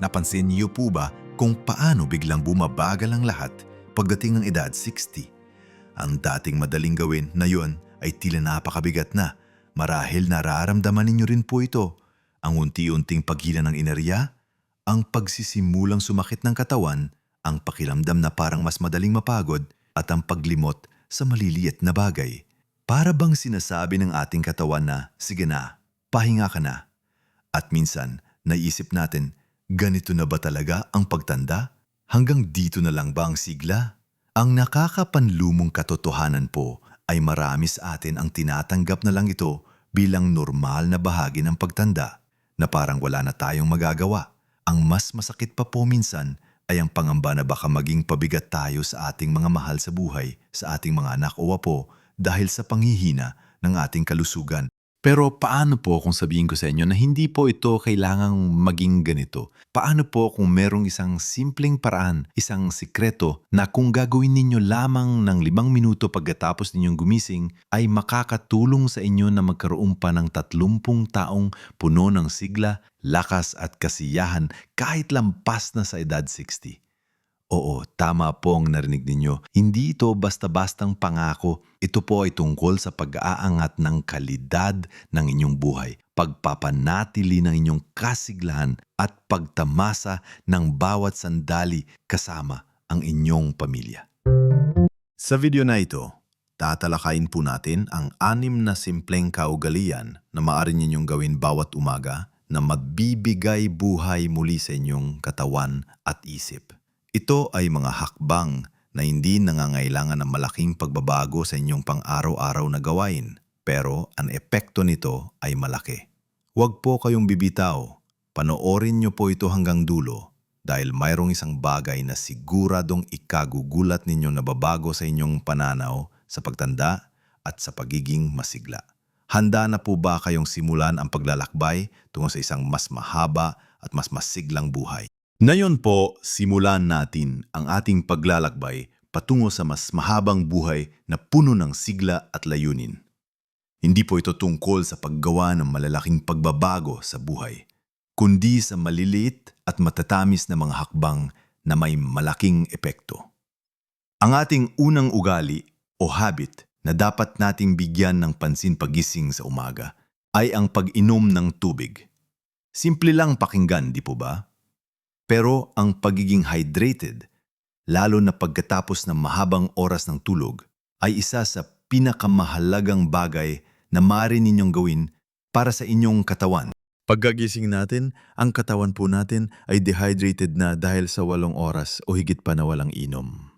Napansin niyo po ba kung paano biglang bumabagal ang lahat pagdating ng edad 60? Ang dating madaling gawin na yun ay tila napakabigat na. Marahil nararamdaman ninyo rin po ito. Ang unti-unting paghila ng enerhiya, ang pagsisimulang sumakit ng katawan, ang pakiramdam na parang mas madaling mapagod at ang paglimot sa maliliit na bagay. Para bang sinasabi ng ating katawan na, sige na, pahinga ka na. At minsan, naisip natin, ganito na ba talaga ang pagtanda? Hanggang dito na lang ba ang sigla? Ang nakakapanlumong katotohanan po ay marami sa atin ang tinatanggap na lang ito bilang normal na bahagi ng pagtanda na parang wala na tayong magagawa. Ang mas masakit pa po minsan ay ang pangamba na baka maging pabigat tayo sa ating mga mahal sa buhay, sa ating mga anak o apo dahil sa panghihina ng ating kalusugan. Pero paano po kung sabihin ko sa inyo na hindi po ito kailangang maging ganito? Paano po kung merong isang simpleng paraan, isang sikreto na kung gagawin ninyo lamang ng limang minuto pagkatapos ninyong gumising ay makakatulong sa inyo na magkaroon pa ng tatlumpung taong puno ng sigla, lakas at kasiyahan kahit lampas na sa edad 60? Oo, tama po ang narinig ninyo. Hindi ito basta-bastang pangako. Ito po ay tungkol sa pag-aangat ng kalidad ng inyong buhay, pagpapanatili ng inyong kasiglahan at pagtamasa ng bawat sandali kasama ang inyong pamilya. Sa video na ito, tatalakayin po natin ang anim na simpleng kaugalian na maaari ninyong gawin bawat umaga na magbibigay buhay muli sa inyong katawan at isip. Ito ay mga hakbang na hindi nangangailangan ng malaking pagbabago sa inyong pang-araw-araw na gawain, pero ang epekto nito ay malaki. Huwag po kayong bibitaw. Panoorin niyo po ito hanggang dulo dahil mayroong isang bagay na siguradong ikagugulat ninyo na babago sa inyong pananaw sa pagtanda at sa pagiging masigla. Handa na po ba kayong simulan ang paglalakbay tungo sa isang mas mahaba at mas masiglang buhay? Ngayon po, simulan natin ang ating paglalakbay patungo sa mas mahabang buhay na puno ng sigla at layunin. Hindi po ito tungkol sa paggawa ng malalaking pagbabago sa buhay, kundi sa maliliit at matatamis na mga hakbang na may malaking epekto. Ang ating unang ugali o habit na dapat nating bigyan ng pansin pagising sa umaga ay ang pag-inom ng tubig. Simple lang pakinggan, di po ba? Pero ang pagiging hydrated, lalo na pagkatapos ng mahabang oras ng tulog, ay isa sa pinakamahalagang bagay na maaari ninyong gawin para sa inyong katawan. Pagkagising natin, ang katawan po natin ay dehydrated na dahil sa walong oras o higit pa na walang inom.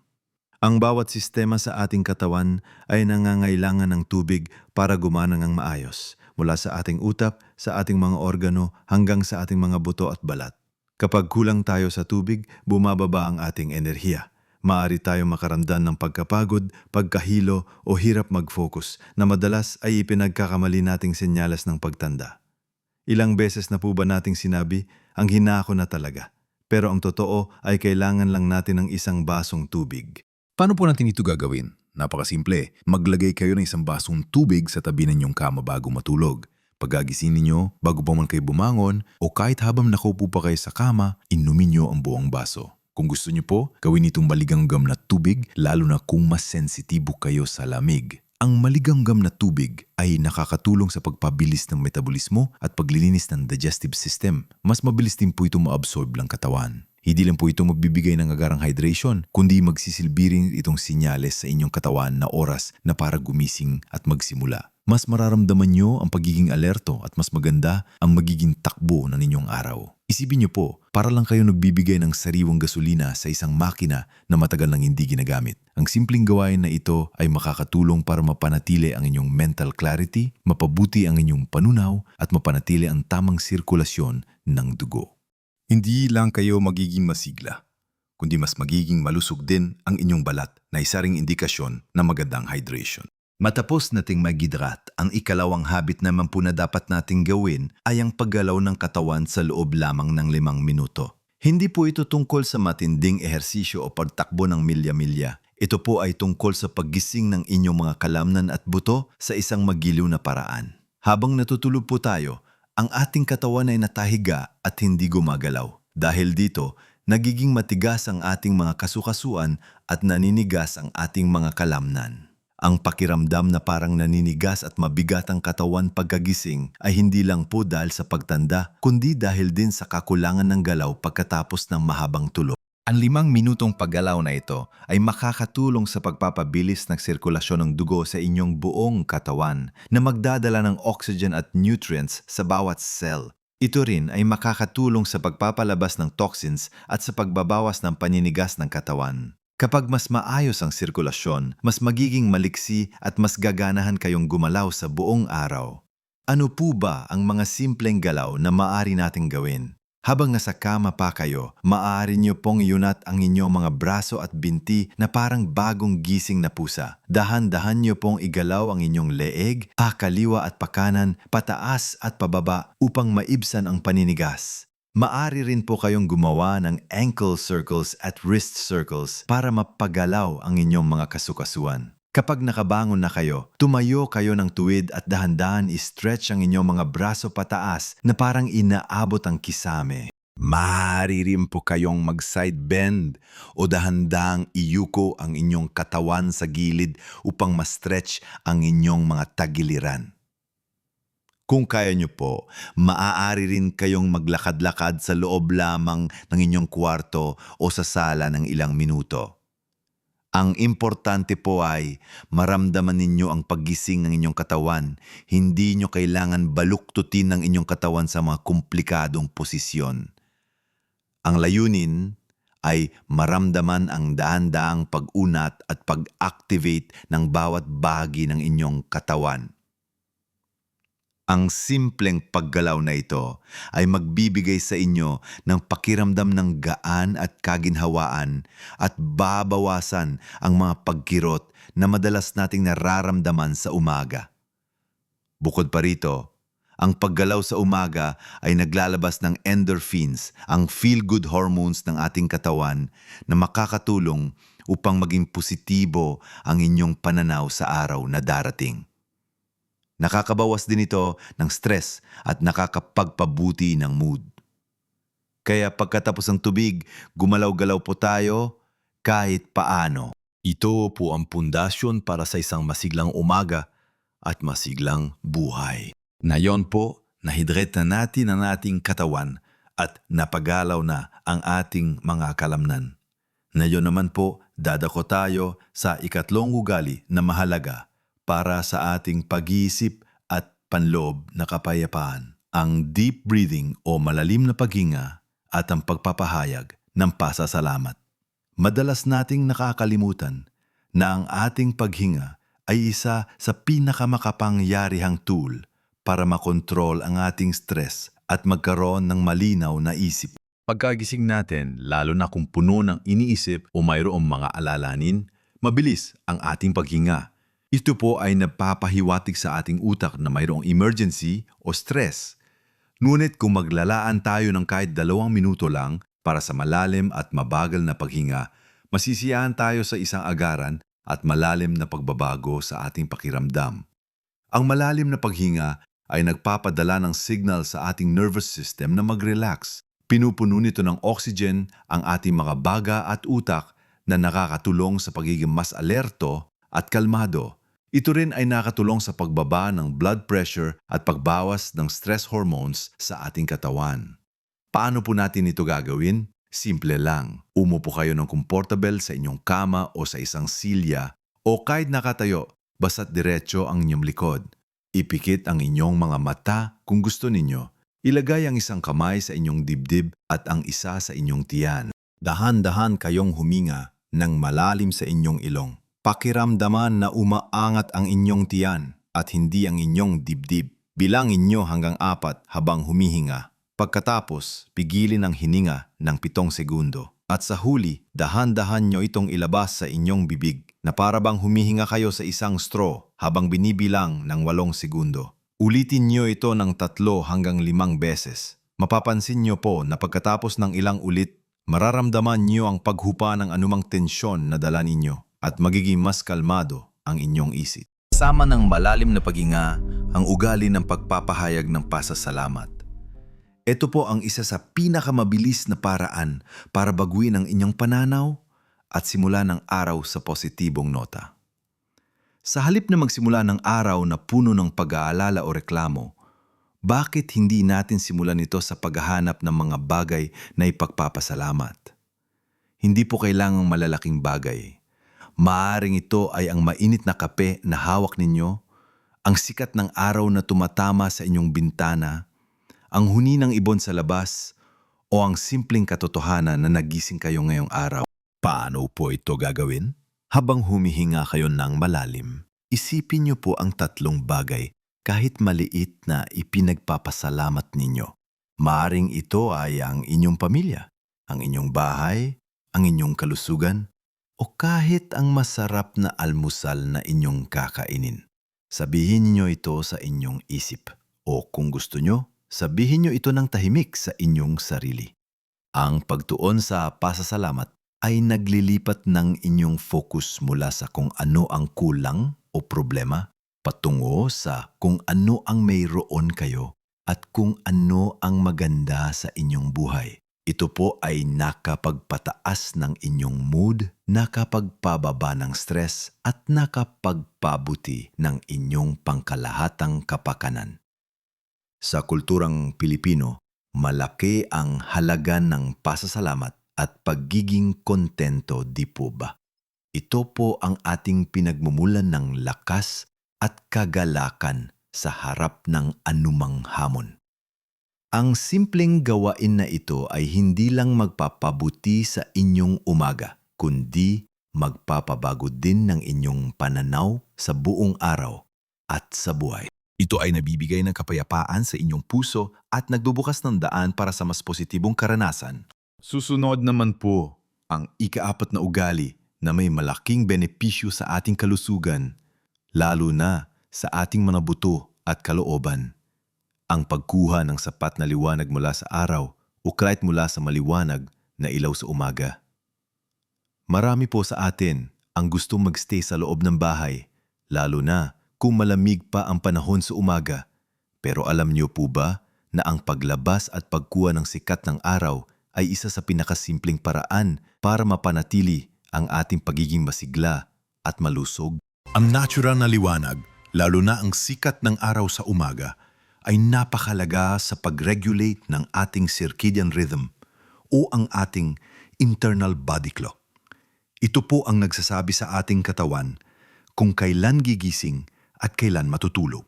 Ang bawat sistema sa ating katawan ay nangangailangan ng tubig para gumana ng maayos, mula sa ating utap, sa ating mga organo, hanggang sa ating mga buto at balat. Kapag kulang tayo sa tubig, bumababa ang ating enerhiya. Maari tayo makaramdam ng pagkapagod, pagkahilo o hirap mag-focus na madalas ay ipinagkakamali nating senyales ng pagtanda. Ilang beses na po ba nating sinabi, ang hinako na talaga. Pero ang totoo ay kailangan lang natin ng isang basong tubig. Paano po natin ito gagawin? Napakasimple. Maglagay kayo ng isang basong tubig sa tabi ng inyong kama bago matulog. Pagkagising ninyo, bago pa man kayo bumangon, o kahit habang nakaupo pa kayo sa kama, inumin nyo ang buong baso. Kung gusto nyo po, gawin itong maliganggam na tubig lalo na kung mas sensitibo kayo sa lamig. Ang maliganggam na tubig ay nakakatulong sa pagpabilis ng metabolismo at paglilinis ng digestive system. Mas mabilis din po ito maabsorb ng katawan. Hindi lang po ito magbibigay ng agarang hydration, kundi magsisilbi rin itong sinyales sa inyong katawan na oras na para gumising at magsimula. Mas mararamdaman nyo ang pagiging alerto at mas maganda ang magiging takbo ng inyong araw. Isipin nyo po, para lang kayo nagbibigay ng sariwang gasolina sa isang makina na matagal nang hindi ginagamit. Ang simpleng gawain na ito ay makakatulong para mapanatili ang inyong mental clarity, mapabuti ang inyong panunaw at mapanatili ang tamang sirkulasyon ng dugo. Hindi lang kayo magiging masigla, kundi mas magiging malusog din ang inyong balat na isa ring indikasyon ng magandang hydration. Matapos nating magidrat, ang ikalawang habit naman po na dapat nating gawin ay ang paggalaw ng katawan sa loob lamang ng limang minuto. Hindi po ito tungkol sa matinding ehersisyo o pagtakbo ng milya-milya. Ito po ay tungkol sa paggising ng inyong mga kalamnan at buto sa isang magiliw na paraan. Habang natutulog po tayo, ang ating katawan ay natahiga at hindi gumagalaw. Dahil dito, nagiging matigas ang ating mga kasukasuan at naninigas ang ating mga kalamnan. Ang pakiramdam na parang naninigas at mabigat ang katawan pagkagising ay hindi lang po dahil sa pagtanda, kundi dahil din sa kakulangan ng galaw pagkatapos ng mahabang tulog. Ang limang minutong paggalaw na ito ay makakatulong sa pagpapabilis ng sirkulasyon ng dugo sa inyong buong katawan na magdadala ng oxygen at nutrients sa bawat cell. Ito rin ay makakatulong sa pagpapalabas ng toxins at sa pagbabawas ng paninigas ng katawan. Kapag mas maayos ang sirkulasyon, mas magiging maliksi at mas gaganahan kayong gumalaw sa buong araw. Ano po ba ang mga simpleng galaw na maaari nating gawin? Habang nasa kama pa kayo, maaari niyo pong yunat ang inyong mga braso at binti na parang bagong gising na pusa. Dahan-dahan niyo pong igalaw ang inyong leeg, pakaliwa at pakanan, pataas at pababa upang maibsan ang paninigas. Maari rin po kayong gumawa ng ankle circles at wrist circles para mapagalaw ang inyong mga kasukasuan. Kapag nakabangon na kayo, tumayo kayo ng tuwid at dahan-dahan i-stretch ang inyong mga braso pataas na parang inaabot ang kisame. Maaari rin po kayong mag-side bend o dahan-dahang iyuko ang inyong katawan sa gilid upang ma-stretch ang inyong mga tagiliran. Kung kaya nyo po, maaari rin kayong maglakad-lakad sa loob lamang ng inyong kwarto o sa sala ng ilang minuto. Ang importante po ay maramdaman ninyo ang paggising ng inyong katawan. Hindi nyo kailangan baluktutin ang inyong katawan sa mga komplikadong posisyon. Ang layunin ay maramdaman ang daan-daang pag-unat at pag-activate ng bawat bahagi ng inyong katawan. Ang simpleng paggalaw na ito ay magbibigay sa inyo ng pakiramdam ng gaan at kaginhawaan at babawasan ang mga pagkirot na madalas nating nararamdaman sa umaga. Bukod pa rito, ang paggalaw sa umaga ay naglalabas ng endorphins, ang feel-good hormones ng ating katawan na makakatulong upang maging positibo ang inyong pananaw sa araw na darating. Nakakabawas din ito ng stress at nakakapagpabuti ng mood. Kaya pagkatapos ng tubig, gumalaw-galaw po tayo kahit paano. Ito po ang pundasyon para sa isang masiglang umaga at masiglang buhay. Ngayon po, nahidrate na natin ang ating katawan at napagalaw na ang ating mga kalamnan. Ngayon naman po, dadako tayo sa ikatlong ugali na mahalaga para sa ating pag-iisip at panloob na kapayapaan. Ang deep breathing o malalim na paghinga at ang pagpapahayag ng pasasalamat. Madalas nating nakakalimutan na ang ating paghinga ay isa sa pinakamakapangyarihang tool para makontrol ang ating stress at magkaroon ng malinaw na isip. Pagkagising natin, lalo na kung puno ng iniisip o mayroong mga alalanin, mabilis ang ating paghinga. Ito po ay napapahiwatig sa ating utak na mayroong emergency o stress. Ngunit kung maglalaan tayo ng kahit dalawang minuto lang para sa malalim at mabagal na paghinga, masisiyahan tayo sa isang agaran at malalim na pagbabago sa ating pakiramdam. Ang malalim na paghinga ay nagpapadala ng signal sa ating nervous system na mag-relax. Pinupuno nito ng oxygen ang ating mga baga at utak na nakakatulong sa pagiging mas alerto at kalmado. Ito rin ay nakatulong sa pagbaba ng blood pressure at pagbawas ng stress hormones sa ating katawan. Paano po natin ito gagawin? Simple lang. Umupo kayo ng comfortable sa inyong kama o sa isang silya o kahit nakatayo, basta't diretso ang inyong likod. Ipikit ang inyong mga mata kung gusto ninyo. Ilagay ang isang kamay sa inyong dibdib at ang isa sa inyong tiyan. Dahan-dahan kayong huminga ng malalim sa inyong ilong. Pakiramdaman na umaangat ang inyong tiyan at hindi ang inyong dibdib. Bilangin nyo hanggang apat habang humihinga. Pagkatapos, pigilin ang hininga ng pitong segundo. At sa huli, dahan-dahan nyo itong ilabas sa inyong bibig na para bang humihinga kayo sa isang straw habang binibilang ng walong segundo. Ulitin nyo ito ng tatlo hanggang limang beses. Mapapansin nyo po na pagkatapos ng ilang ulit, mararamdaman nyo ang paghupa ng anumang tensyon na dala ninyo at magiging mas kalmado ang inyong isip. Sama ng malalim na paghinga ang ugali ng pagpapahayag ng pasasalamat. Ito po ang isa sa pinakamabilis na paraan para baguhin ang inyong pananaw at simula ng araw sa positibong nota. Sa halip na magsimula ng araw na puno ng pag-aalala o reklamo, bakit hindi natin simulan ito sa paghahanap ng mga bagay na ipagpapasalamat? Hindi po kailangang malalaking bagay. Maaring ito ay ang mainit na kape na hawak ninyo, ang sikat ng araw na tumatama sa inyong bintana, ang huni ng ibon sa labas, o ang simpleng katotohanan na nagising kayo ngayong araw. Paano po ito gagawin? Habang humihinga kayo ng malalim, isipin niyo po ang tatlong bagay kahit maliit na ipinagpapasalamat ninyo. Maaring ito ay ang inyong pamilya, ang inyong bahay, ang inyong kalusugan, o kahit ang masarap na almusal na inyong kakainin. Sabihin niyo ito sa inyong isip o kung gusto nyo, sabihin niyo ito ng tahimik sa inyong sarili. Ang pagtuon sa pasasalamat ay naglilipat ng inyong focus mula sa kung ano ang kulang o problema patungo sa kung ano ang mayroon kayo at kung ano ang maganda sa inyong buhay. Ito po ay nakapagpataas ng inyong mood, nakapagpababa ng stress at nakapagpabuti ng inyong pangkalahatang kapakanan. Sa kulturang Pilipino, malaki ang halaga ng pasasalamat at pagiging kontento di po ba? Ito po ang ating pinagmumulan ng lakas at kagalakan sa harap ng anumang hamon. Ang simpleng gawain na ito ay hindi lang magpapabuti sa inyong umaga, kundi magpapabago din ng inyong pananaw sa buong araw at sa buhay. Ito ay nabibigay ng kapayapaan sa inyong puso at nagbubukas ng daan para sa mas positibong karanasan. Susunod naman po ang ikaapat na ugali na may malaking benepisyo sa ating kalusugan, lalo na sa ating mga buto at kalooban. Ang pagkuha ng sapat na liwanag mula sa araw o kahit mula sa maliwanag na ilaw sa umaga. Marami po sa atin ang gustong magstay sa loob ng bahay, lalo na kung malamig pa ang panahon sa umaga. Pero alam niyo po ba na ang paglabas at pagkuha ng sikat ng araw ay isa sa pinakasimpleng paraan para mapanatili ang ating pagiging masigla at malusog? Ang natural na liwanag, lalo na ang sikat ng araw sa umaga, ay napakalaga sa pag-regulate ng ating circadian rhythm o ang ating internal body clock. Ito po ang nagsasabi sa ating katawan kung kailan gigising at kailan matutulog.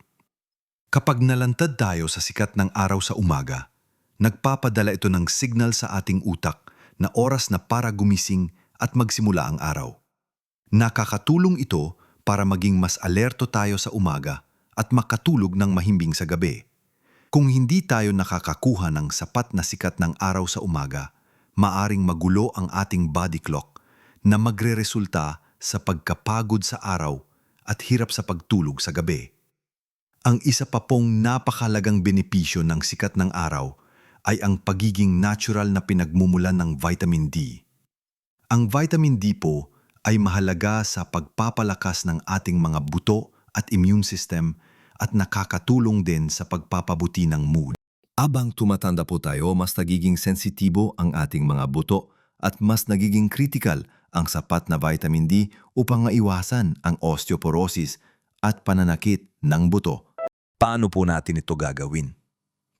Kapag nalantad tayo sa sikat ng araw sa umaga, nagpapadala ito ng signal sa ating utak na oras na para gumising at magsimula ang araw. Nakakatulong ito para maging mas alerto tayo sa umaga at makatulog ng mahimbing sa gabi. Kung hindi tayo nakakakuha ng sapat na sikat ng araw sa umaga, maaring magulo ang ating body clock na magreresulta sa pagkapagod sa araw at hirap sa pagtulog sa gabi. Ang isa pa pong napakalagang benepisyo ng sikat ng araw ay ang pagiging natural na pinagmumulan ng vitamin D. Ang vitamin D po ay mahalaga sa pagpapalakas ng ating mga buto at immune system at nakakatulong din sa pagpapabuti ng mood. Abang tumatanda po tayo, mas nagiging sensitibo ang ating mga buto at mas nagiging critical ang sapat na vitamin D upang maiwasan ang osteoporosis at pananakit ng buto. Paano po natin ito gagawin?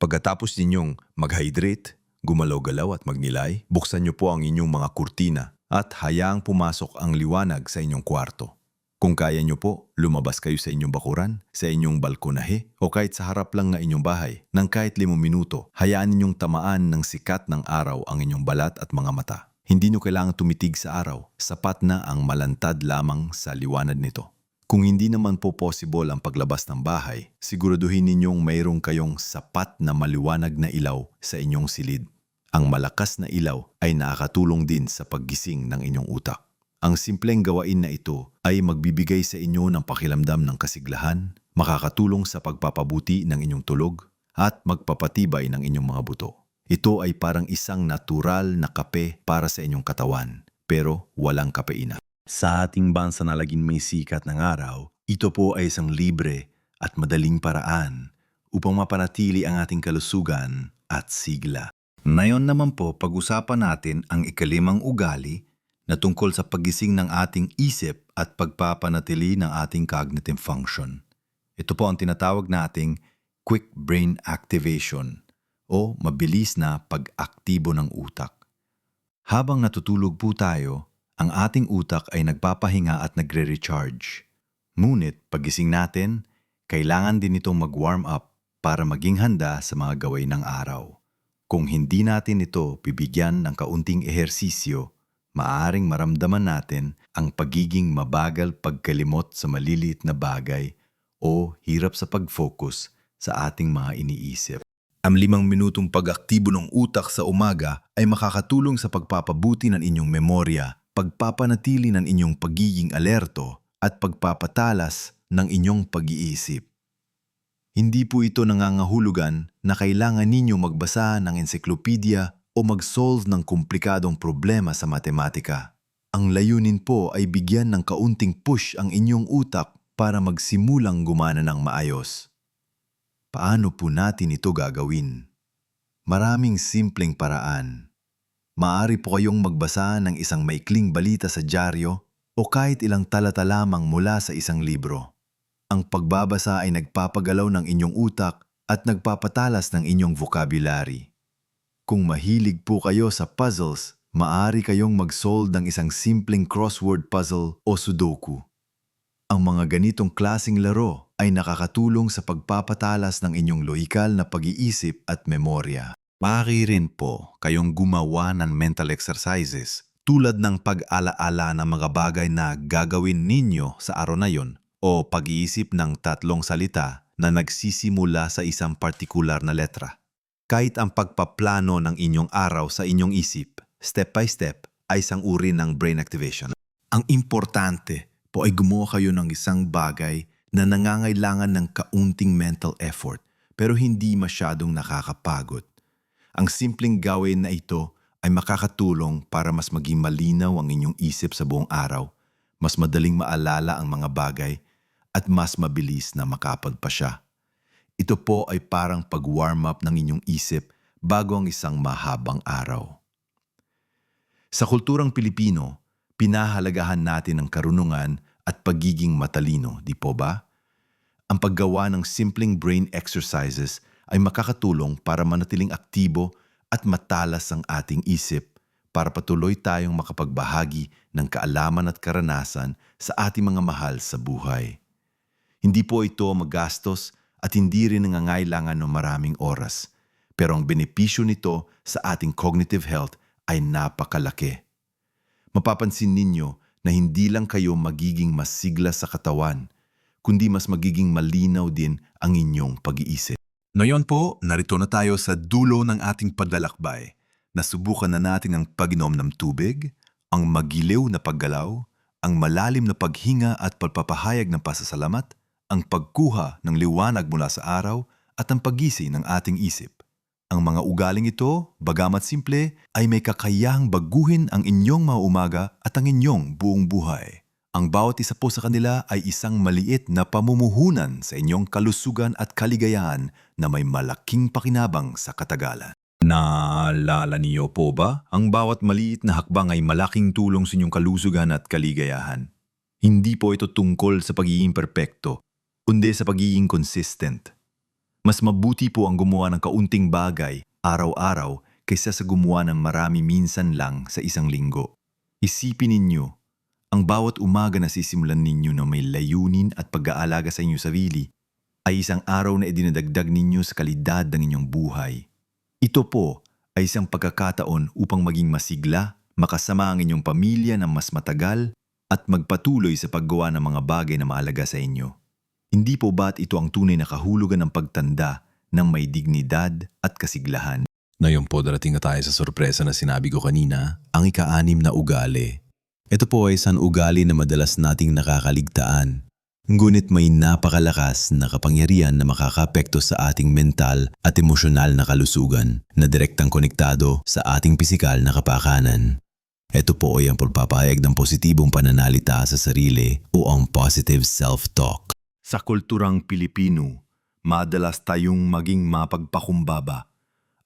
Pagkatapos ninyong mag-hydrate, gumalaw-galaw at magnilay, buksan niyo po ang inyong mga kurtina at hayaang pumasok ang liwanag sa inyong kwarto. Kung kaya niyo po, lumabas kayo sa inyong bakuran, sa inyong balkonahe, o kahit sa harap lang ng inyong bahay, ng kahit limang minuto, hayaan ninyong tamaan ng sikat ng araw ang inyong balat at mga mata. Hindi niyo kailangan tumitig sa araw, sapat na ang malantad lamang sa liwanag nito. Kung hindi naman po possible ang paglabas ng bahay, siguraduhin ninyong mayroong kayong sapat na maliwanag na ilaw sa inyong silid. Ang malakas na ilaw ay nakakatulong din sa paggising ng inyong utak. Ang simpleng gawain na ito ay magbibigay sa inyo ng pakilamdam ng kasiglahan, makakatulong sa pagpapabuti ng inyong tulog, at magpapatibay ng inyong mga buto. Ito ay parang isang natural na kape para sa inyong katawan, pero walang kapeina. Sa ating bansa na laging may sikat ng araw, ito po ay isang libre at madaling paraan upang mapanatili ang ating kalusugan at sigla. Ngayon naman po, pag-usapan natin ang ikalimang ugali na tungkol sa pagising ng ating isip at pagpapanatili ng ating cognitive function. Ito po ang tinatawag nating quick brain activation o mabilis na pag-aktibo ng utak. Habang natutulog po tayo, ang ating utak ay nagpapahinga at nagre-recharge. Ngunit pagising natin, kailangan din itong mag-warm up para maging handa sa mga gawain ng araw. Kung hindi natin ito bibigyan ng kaunting ehersisyo, maaring maramdaman natin ang pagiging mabagal pagkalimot sa maliliit na bagay o hirap sa pag-focus sa ating mga iniisip. Ang limang minutong pag-aktibo ng utak sa umaga ay makakatulong sa pagpapabuti ng inyong memorya, pagpapanatili ng inyong pagiging alerto at pagpapatalas ng inyong pag-iisip. Hindi po ito nangangahulugan na kailangan ninyo magbasa ng ensiklopedia o mag-solve ng komplikadong problema sa matematika. Ang layunin po ay bigyan ng kaunting push ang inyong utak para magsimulang gumana ng maayos. Paano po natin ito gagawin? Maraming simpleng paraan. Maari po kayong magbasa ng isang maikling balita sa dyaryo o kahit ilang talata lamang mula sa isang libro. Ang pagbabasa ay nagpapagalaw ng inyong utak at nagpapatalas ng inyong vocabulary. Kung mahilig po kayo sa puzzles, maari kayong mag-solve ng isang simpleng crossword puzzle o sudoku. Ang mga ganitong klasing laro ay nakakatulong sa pagpapatalas ng inyong lohikal na pag-iisip at memorya. Maaari rin po kayong gumawa ng mental exercises tulad ng pag-alaala ng mga bagay na gagawin ninyo sa araw na yon o pag-iisip ng tatlong salita na nagsisimula sa isang partikular na letra. Kahit ang pagpaplano ng inyong araw sa inyong isip, step by step, ay isang uri ng brain activation. Ang importante po ay gumawa kayo ng isang bagay na nangangailangan ng kaunting mental effort pero hindi masyadong nakakapagod. Ang simpleng gawin na ito ay makakatulong para mas maging malinaw ang inyong isip sa buong araw, mas madaling maalala ang mga bagay, at mas mabilis na makapagpa siya. Ito po ay parang pag-warm up ng inyong isip bago ang isang mahabang araw. Sa kulturang Pilipino, pinahalagahan natin ang karunungan at pagiging matalino, di po ba? Ang paggawa ng simpleng brain exercises ay makakatulong para manatiling aktibo at matalas ang ating isip para patuloy tayong makapagbahagi ng kaalaman at karanasan sa ating mga mahal sa buhay. Hindi po ito magastos at hindi rin nangangailangan ng maraming oras. Pero ang benepisyo nito sa ating cognitive health ay napakalaki. Mapapansin ninyo na hindi lang kayo magiging masigla sa katawan, kundi mas magiging malinaw din ang inyong pag-iisip. Ngayon po, narito na tayo sa dulo ng ating paglalakbay. Nasubukan na natin ang pag-inom ng tubig, ang magiliw na paggalaw, ang malalim na paghinga at pagpapahayag ng pasasalamat, ang pagkuha ng liwanag mula sa araw at ang pagising ng ating isip. Ang mga ugaling ito, bagamat simple, ay may kakayahang baguhin ang inyong mga umaga at ang inyong buong buhay. Ang bawat isa po sa kanila ay isang maliit na pamumuhunan sa inyong kalusugan at kaligayahan na may malaking pakinabang sa katagalan. Naalala niyo po ba? Ang bawat maliit na hakbang ay malaking tulong sa inyong kalusugan at kaligayahan. Hindi po ito tungkol sa pagiging perpekto, kundi sa pagiging consistent. Mas mabuti po ang gumawa ng kaunting bagay araw-araw kaysa sa gumawa ng marami minsan lang sa isang linggo. Isipin ninyo, ang bawat umaga na sisimulan ninyo na may layunin at pag-aalaga sa inyong sarili ay isang araw na idinadagdag ninyo sa kalidad ng inyong buhay. Ito po ay isang pagkakataon upang maging masigla, makasama ang inyong pamilya ng mas matagal at magpatuloy sa paggawa ng mga bagay na mahalaga sa inyo. Hindi po ba't ito ang tunay na kahulugan ng pagtanda ng may dignidad at kasiglahan? Ngayon po darating na tayo sa sorpresa na sinabi ko kanina, ang ika-anim na ugali. Ito po ay isang ugali na madalas nating nakakaligtaan. Ngunit may napakalakas na kapangyarihan na makakapekto sa ating mental at emosyonal na kalusugan na direktang konektado sa ating pisikal na kapakanan. Ito po ay ang pagpapahayag ng positibong pananalita sa sarili o ang positive self-talk. Sa kulturang Pilipino, madalas tayong maging mapagpakumbaba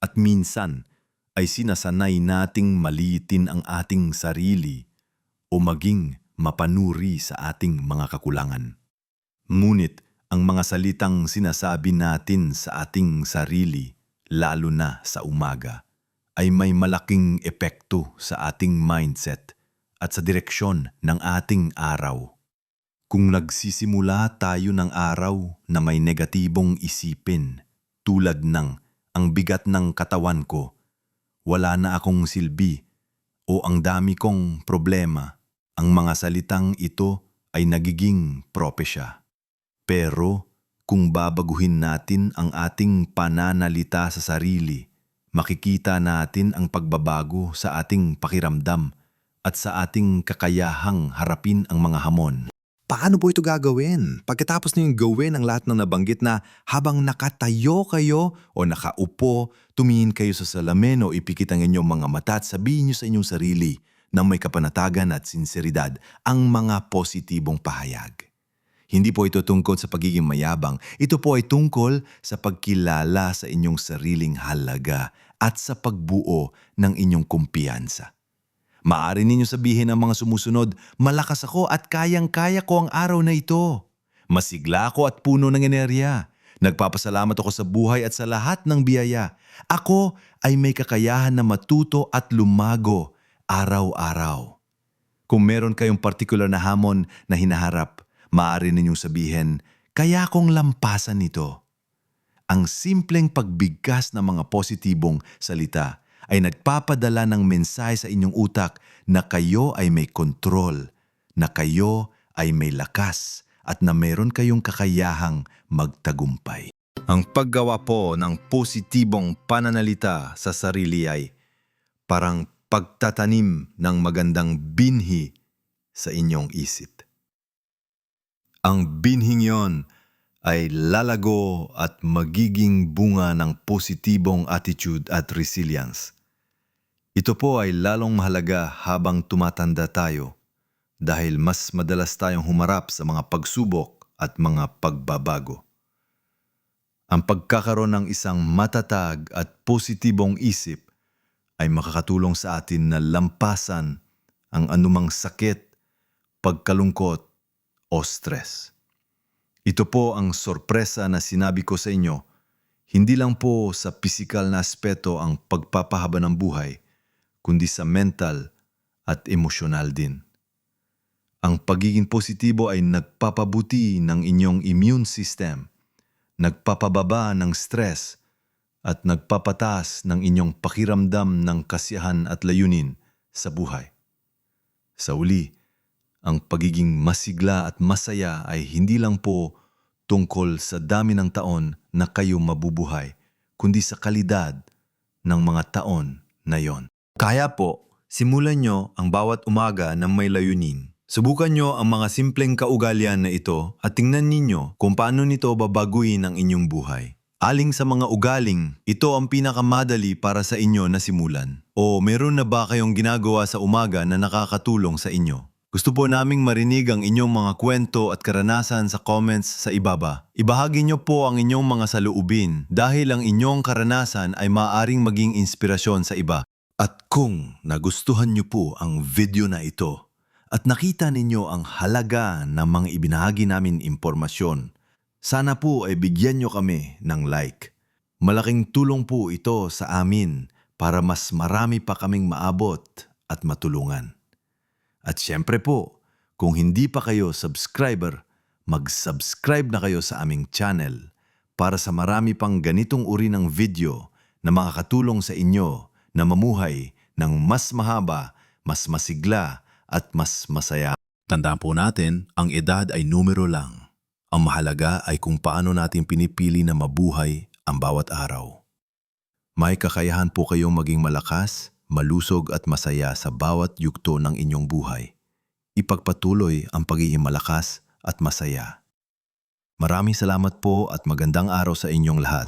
At minsan ay sinasanay nating maliitin ang ating sarili o maging mapanuri sa ating mga kakulangan. Ngunit ang mga salitang sinasabi natin sa ating sarili, lalo na sa umaga, ay may malaking epekto sa ating mindset at sa direksyon ng ating araw. Kung nagsisimula tayo ng araw na may negatibong isipin, tulad ng ang bigat ng katawan ko, wala na akong silbi, o ang dami kong problema, ang mga salitang ito ay nagiging propesya. Pero kung babaguhin natin ang ating pananalita sa sarili, makikita natin ang pagbabago sa ating pakiramdam at sa ating kakayahang harapin ang mga hamon. Paano po ito gagawin? Pagkatapos niyong gawin ang lahat ng nabanggit na habang nakatayo kayo o nakaupo, tumingin kayo sa salamin o ipikit ang inyong mga mata at sabihin niyo sa inyong sarili na may kapanatagan at sinseridad ang mga positibong pahayag. Hindi po ito tungkol sa pagiging mayabang. Ito po ay tungkol sa pagkilala sa inyong sariling halaga at sa pagbuo ng inyong kumpiyansa. Maari ninyo sabihin ang mga sumusunod, malakas ako at kayang-kaya ko ang araw na ito. Masigla ako at puno ng enerhiya. Nagpapasalamat ako sa buhay at sa lahat ng biyaya. Ako ay may kakayahan na matuto at lumago araw-araw. Kung meron kayong partikular na hamon na hinaharap, maaari ninyong sabihin, kaya kong lampasan ito. Ang simpleng pagbigkas ng mga positibong salita ay nagpapadala ng mensahe sa inyong utak na kayo ay may kontrol, na kayo ay may lakas at na meron kayong kakayahang magtagumpay. Ang paggawa po ng positibong pananalita sa sarili ay parang pagtatanim ng magandang binhi sa inyong isip. Ang binhing yon ay lalago at magiging bunga ng positibong attitude at resilience. Ito po ay lalong mahalaga habang tumatanda tayo dahil mas madalas tayong humarap sa mga pagsubok at mga pagbabago. Ang pagkakaroon ng isang matatag at positibong isip ay makakatulong sa atin na lampasan ang anumang sakit, pagkalungkot o stress. Ito po ang sorpresa na sinabi ko sa inyo, hindi lang po sa pisikal na aspeto ang pagpapahaba ng buhay, kundi sa mental at emosyonal din. Ang pagiging positibo ay nagpapabuti ng inyong immune system, nagpapababa ng stress, at nagpapataas ng inyong pakiramdam ng kasiyahan at layunin sa buhay. Sa uli, ang pagiging masigla at masaya ay hindi lang po tungkol sa dami ng taon na kayo mabubuhay, kundi sa kalidad ng mga taon na yon. Kaya po, simulan nyo ang bawat umaga na may layunin. Subukan nyo ang mga simpleng kaugalian na ito at tingnan ninyo kung paano nito babaguhin ang inyong buhay. Aling sa mga ugaling, ito ang pinakamadali para sa inyo na simulan. O meron na ba kayong ginagawa sa umaga na nakakatulong sa inyo? Gusto po naming marinig ang inyong mga kwento at karanasan sa comments sa ibaba. Ibahagi nyo po ang inyong mga saluubin dahil ang inyong karanasan ay maaaring maging inspirasyon sa iba. At kung nagustuhan nyo po ang video na ito at nakita ninyo ang halaga ng mga ibinahagi namin impormasyon, sana po ay bigyan nyo kami ng like. Malaking tulong po ito sa amin para mas marami pa kaming maabot at matulungan. At syempre po, kung hindi pa kayo subscriber, mag-subscribe na kayo sa aming channel para sa marami pang ganitong uri ng video na makakatulong sa inyo na mamuhay ng mas mahaba, mas masigla at mas masaya. Tandaan po natin, ang edad ay numero lang. Ang mahalaga ay kung paano natin pinipili na mabuhay ang bawat araw. May kakayahan po kayong maging malakas, malusog at masaya sa bawat yugto ng inyong buhay. Ipagpatuloy ang pagiging malakas at masaya. Maraming salamat po at magandang araw sa inyong lahat.